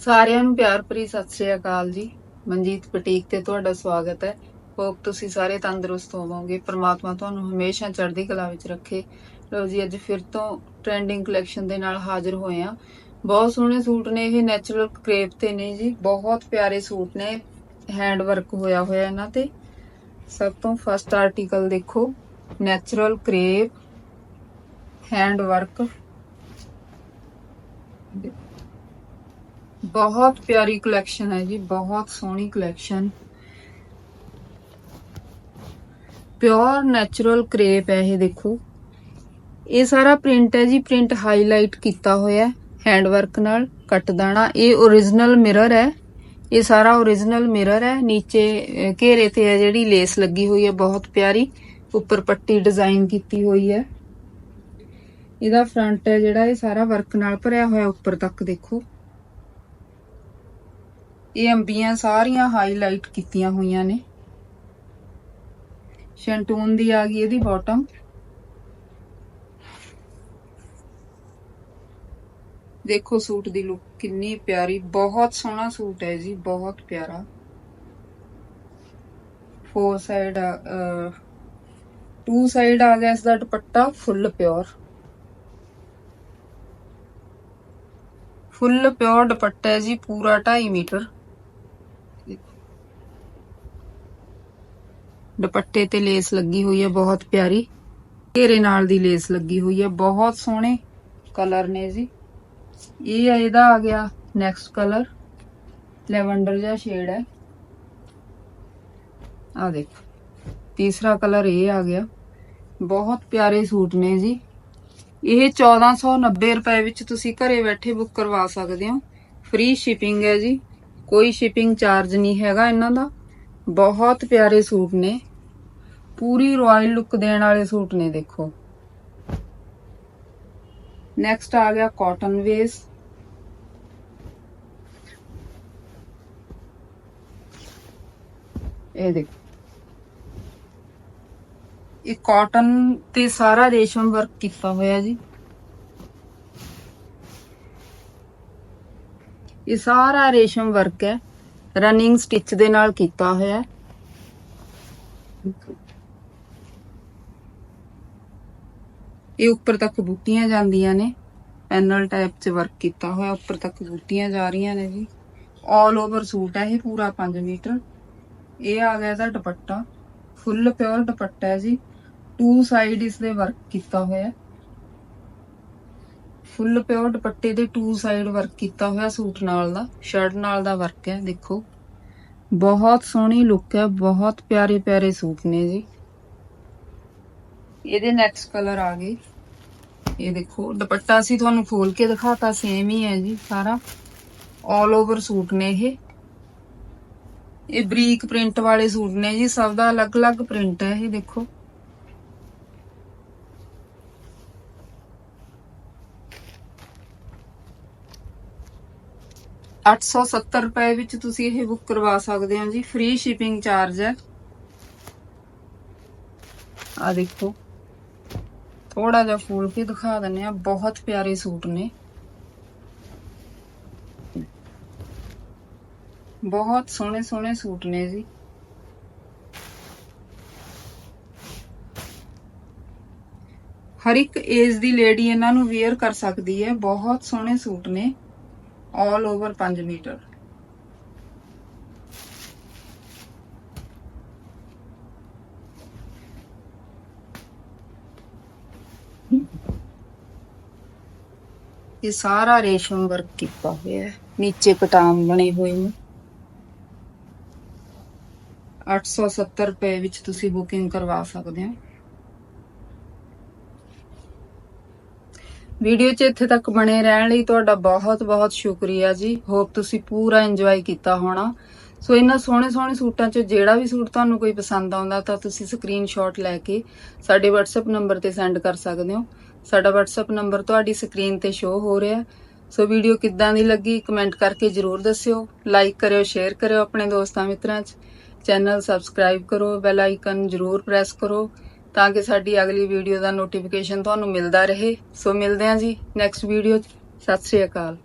ਸਾਰਿਆਂ ਨੂੰ ਪਿਆਰ ਭਰੀ ਸਤਿ ਸ੍ਰੀ ਅਕਾਲ ਜੀ। ਮਨਜੀਤ ਬੁਟੀਕ ਤੇ ਤੁਹਾਡਾ ਸਵਾਗਤ ਹੈ। ਹੋਪ ਤੁਸੀਂ ਸਾਰੇ ਤੰਦਰੁਸਤ ਹੋਵੋਗੇ। ਪ੍ਰਮਾਤਮਾ ਤੁਹਾਨੂੰ ਹਮੇਸ਼ਾ ਚੜ੍ਹਦੀ ਕਲਾ ਵਿੱਚ ਰੱਖੇ। ਲੋ ਜੀ, ਅੱਜ ਫਿਰ ਤੋਂ ਟ੍ਰੈਂਡਿੰਗ ਕਲੈਕਸ਼ਨ ਦੇ ਨਾਲ ਹਾਜ਼ਰ ਹੋਏ ਆ ਬਹੁਤ ਸੋਹਣੇ ਸੂਟ ਨੇ ਇਹ ਨੈਚੁਰਲ ਕ੍ਰੇਪ ਤੇ ਨੇ ਜੀ। ਬਹੁਤ ਪਿਆਰੇ ਸੂਟ ਨੇ। ਹੈਂਡ ਵਰਕ ਹੋਇਆ ਹੋਇਆ ਇਹਨਾਂ ਤੇ। ਸਭ ਤੋਂ ਫਸਟ ਆਰਟੀਕਲ ਦੇਖੋ। ਨੈਚੁਰਲ ਕ੍ਰੇਪ ਹੈਂਡ ਵਰਕ ਬਹੁਤ ਪਿਆਰੀ ਕਲੈਕਸ਼ਨ ਹੈ ਜੀ, ਬਹੁਤ ਸੋਹਣੀ ਕਲੈਕਸ਼ਨ ਪਿਓਰ ਨੈਚੁਰਲ ਕ੍ਰੇਪ ਹੈ ਇਹ ਦੇਖੋ। ਇਹ ਸਾਰਾ ਪ੍ਰਿੰਟ ਹੈ ਜੀ ਪ੍ਰਿੰਟ ਹਾਈਲਾਈਟ ਕੀਤਾ ਹੋਇਆ ਹੈ ਹੈਂਡ ਵਰਕ ਨਾਲ ਕੱਟ ਦਾਣਾ। ਇਹ origignal ਮਿਰਰ ਹੈ, ਇਹ ਸਾਰਾ origignal ਮਿਰਰ ਹੈ। ਨੀਚੇ ਘੇਰੇ ਤੇ ਹੈ ਜਿਹੜੀ ਲੇਸ ਲੱਗੀ ਹੋਈ ਹੈ, ਬਹੁਤ ਪਿਆਰੀ। ਉੱਪਰ ਪੱਟੀ ਡਿਜ਼ਾਈਨ ਕੀਤੀ ਹੋਈ ਹੈ। ਇਹਦਾ ਫਰੰਟ ਹੈ ਜਿਹੜਾ, ਇਹ ਸਾਰਾ ਵਰਕ ਨਾਲ ਭਰਿਆ ਹੋਇਆ, ਉੱਪਰ ਤੱਕ ਦੇਖੋ। ਇਹ ਅੰਬੀਆਂ ਸਾਰੀਆਂ ਹਾਈਲਾਈਟ ਕੀਤੀਆਂ ਹੋਈਆਂ ਨੇ। ਸ਼ੈਂਟੂਨ ਦੀ ਆ ਗਈ ਇਹਦੀ ਬਾਟਮ ਦੇਖੋ ਸੂਟ ਦੀ ਲੁੱਕ ਕਿੰਨੀ ਪਿਆਰੀ, ਬਹੁਤ ਸੋਹਣਾ ਸੂਟ ਹੈ ਜੀ, ਬਹੁਤ ਪਿਆਰਾ। ਫੋਰ ਸਾਈਡ ਟੂ ਸਾਈਡ ਆ ਗਿਆ ਇਸ ਦਾ ਦੁਪੱਟਾ ਫੁੱਲ ਪਿਓਰ ਫੁੱਲ ਪਿਓਰ ਦੁਪੱਟਾ ਹੈ ਜੀ, ਪੂਰਾ 2.5 ਮੀਟਰ। ਦੁਪੱਟੇ ਤੇ ਲੇਸ ਲੱਗੀ ਹੋਈ ਹੈ, ਬਹੁਤ ਪਿਆਰੀ। ਘੇਰੇ ਨਾਲ ਦੀ ਲੇਸ ਲੱਗੀ ਹੋਈ ਹੈ, ਬਹੁਤ ਸੋਹਣੇ ਕਲਰ ਨੇ ਜੀ। ਇਹ ਹੈ ਇਹਦਾ ਆ ਗਿਆ ਨੈਕਸਟ ਕਲਰ। ਲੈਵੈਂਡਰ ਜਿਹਾ ਸ਼ੇਡ ਹੈ। ਆ ਦੇਖੋ, ਤੀਸਰਾ ਕਲਰ ਇਹ ਆ ਗਿਆ। ਬਹੁਤ ਪਿਆਰੇ ਸੂਟ ਨੇ ਜੀ। ਇਹ 1490 ਰੁਪਏ ਵਿੱਚ ਤੁਸੀਂ ਘਰੇ ਬੈਠੇ ਬੁੱਕ ਕਰਵਾ ਸਕਦੇ ਹੋ। ਫ੍ਰੀ ਸ਼ਿਪਿੰਗ ਹੈ ਜੀ। ਕੋਈ ਸ਼ਿਪਿੰਗ ਚਾਰਜ ਨਹੀਂ ਹੈਗਾ ਇਹਨਾਂ ਦਾ। ਬਹੁਤ ਪਿਆਰੇ ਸੂਟ ਨੇ। ਪੂਰੀ ਰਾਇਲ ਲੁੱਕ ਦੇਣ ਵਾਲੇ ਸੂਟ ਨੇ, ਦੇਖੋ। ਨੈਕਸਟ ਆ ਗਿਆ ਕਾਟਨ ਵੇਸ ਇਹ ਦੇਖੋ। ਇਹ ਕਾਟਨ ਤੇ ਸਾਰਾ ਰੇਸ਼ਮ ਵਰਕ ਕੀਤਾ ਹੋਇਆ ਜੀ। ਇਹ ਸਾਰਾ ਰੇਸ਼ਮ ਵਰਕ ਹੈ। ਰਨਿੰਗ ਸਟਿਚ ਦੇ ਨਾਲ ਕੀਤਾ ਹੋਇਆ ਇਹ ਉੱਪਰ ਤੱਕ ਬੂਟੀਆਂ ਜਾਂਦੀਆਂ ਨੇ। ਪੈਨਲ ਟਾਈਪ 'ਚ ਵਰਕ ਕੀਤਾ ਹੋਇਆ, ਉੱਪਰ ਤੱਕ ਬੂਟੀਆਂ ਜਾ ਰਹੀਆਂ ਨੇ ਜੀ। 올 ਓਵਰ ਸੂਟ ਹੈ ਇਹ ਪੂਰਾ 5 ਮੀਟਰ। ਇਹ ਆ ਗਿਆ ਇਹਦਾ ਦੁਪੱਟਾ। ਫੁੱਲ ਪਿਓਰ ਦੁਪੱਟਾ ਹੈ ਜੀ। ਟੂ ਸਾਈਡ ਇਸ ਦੇ ਵਰਕ ਕੀਤਾ ਹੋਇਆ ਫੁੱਲ ਪਿਓਰ ਦੁਪੱਟੇ ਦੇ ਟੂ ਸਾਈਡ ਵਰਕ ਕੀਤਾ ਹੋਇਆ ਸੂਟ ਨਾਲ ਦਾ ਸ਼ਰਟ ਨਾਲ ਦਾ ਵਰਕ ਹੈ, ਦੇਖੋ। ਬਹੁਤ ਸੋਹਣੀ ਲੁੱਕ ਹੈ, ਬਹੁਤ ਪਿਆਰੇ ਪਿਆਰੇ ਸੂਟ ਨੇ ਜੀ। ਇਹਦੇ ਨੈਕਸਟ ਕਲਰ ਆ ਗਏ। ਇਹ ਦੇਖੋ, ਦੁਪੱਟਾ ਅਸੀਂ ਤੁਹਾਨੂੰ ਖੋਲ ਕੇ ਦਿਖਾਤਾ ਸੇਮ ਹੀ ਹੈ ਜੀ ਸਾਰਾ। 올 ਓਵਰ ਸੂਟ ਨੇ ਇਹ। ਇਹ ਬਰੀਕ ਪ੍ਰਿੰਟ ਵਾਲੇ ਸੂਟ ਨੇ ਜੀ, ਸਭ ਦਾ ਅਲੱਗ-ਅਲੱਗ ਪ੍ਰਿੰਟ ਹੈ, ਇਹ ਦੇਖੋ। ਅੱਠ ਸੌ ਸੱਤਰ ਰੁਪਏ ਵਿੱਚ ਤੁਸੀਂ ਇਹ ਬੁੱਕ ਕਰਵਾ ਸਕਦੇ ਹੋ ਜੀ। ਫ੍ਰੀ ਸ਼ਿਪਿੰਗ ਚਾਰਜ ਹੈ। ਆ ਦੇਖੋ। ਥੋੜਾ ਜਿਹਾ ਫੂਲ ਕੇ ਦਿਖਾ ਦਿੰਨੇ ਆ ਬਹੁਤ ਪਿਆਰੇ ਸੂਟ ਨੇ। ਬਹੁਤ ਸੋਹਣੇ ਸੋਹਣੇ ਸੂਟ ਨੇ ਜੀ। ਹਰ ਇੱਕ ਏਜ ਦੀ ਲੇਡੀ ਇਹਨਾਂ ਨੂੰ ਵੇਅਰ ਕਰ ਸਕਦੀ ਹੈ। ਬਹੁਤ ਸੋਹਣੇ ਸੂਟ ਨੇ। All over 5 metre. ਇਹ ਸਾਰਾ ਰੇਸ਼ਮ ਵਰਕ ਕੀਤਾ ਹੋਇਆ ਹੈ। ਨੀਚੇ ਕਟਾਮ ਬਣੇ ਹੋਏ ਨੇ। 870 ਰੁਪਏ ਵਿੱਚ ਤੁਸੀਂ ਬੁਕਿੰਗ ਕਰਵਾ ਸਕਦੇ ਹੋ। ਵੀਡੀਓ 'ਚ ਇੱਥੇ ਤੱਕ ਬਣੇ ਰਹਿਣ ਲਈ ਤੁਹਾਡਾ ਬਹੁਤ ਬਹੁਤ ਸ਼ੁਕਰੀਆ ਜੀ। ਹੋਪ ਤੁਸੀਂ ਪੂਰਾ ਇੰਜੋਏ ਕੀਤਾ ਹੋਣਾ। ਸੋ ਇਹਨਾਂ ਸੋਹਣੇ ਸੋਹਣੇ ਸੂਟਾਂ 'ਚ ਜਿਹੜਾ ਵੀ ਸੂਟ ਤੁਹਾਨੂੰ ਕੋਈ ਪਸੰਦ ਆਉਂਦਾ ਤਾਂ ਤੁਸੀਂ ਸਕਰੀਨਸ਼ਾਟ ਲੈ ਕੇ ਸਾਡੇ WhatsApp ਨੰਬਰ ਤੇ ਸੈਂਡ ਕਰ ਸਕਦੇ ਹੋ। ਸਾਡਾ WhatsApp ਨੰਬਰ ਤੁਹਾਡੀ ਸਕਰੀਨ ਤੇ ਸ਼ੋ ਹੋ ਰਿਹਾ। ਸੋ ਵੀਡੀਓ ਕਿੱਦਾਂ ਦੀ ਲੱਗੀ ਕਮੈਂਟ ਕਰਕੇ ਜਰੂਰ ਦੱਸਿਓ। ਲਾਈਕ ਕਰਿਓ ਸ਼ੇਅਰ ਕਰਿਓ ਆਪਣੇ ਦੋਸਤਾਂ ਮਿੱਤਰਾਂ 'ਚ। ਚੈਨਲ ਸਬਸਕ੍ਰਾਈਬ ਕਰੋ ਬੈਲ ਆਈਕਨ ਜਰੂਰ ਪ੍ਰੈਸ ਕਰੋ। ਤਾਂ ਕਿ ਸਾਡੀ ਅਗਲੀ ਵੀਡੀਓ ਦਾ ਨੋਟੀਫਿਕੇਸ਼ਨ ਤੁਹਾਨੂੰ ਮਿਲਦਾ ਰਹੇ। ਸੋ ਮਿਲਦੇ ਹਾਂ ਜੀ ਨੈਕਸਟ ਵੀਡੀਓ 'ਚ। ਸਤਿ ਸ਼੍ਰੀ ਅਕਾਲ।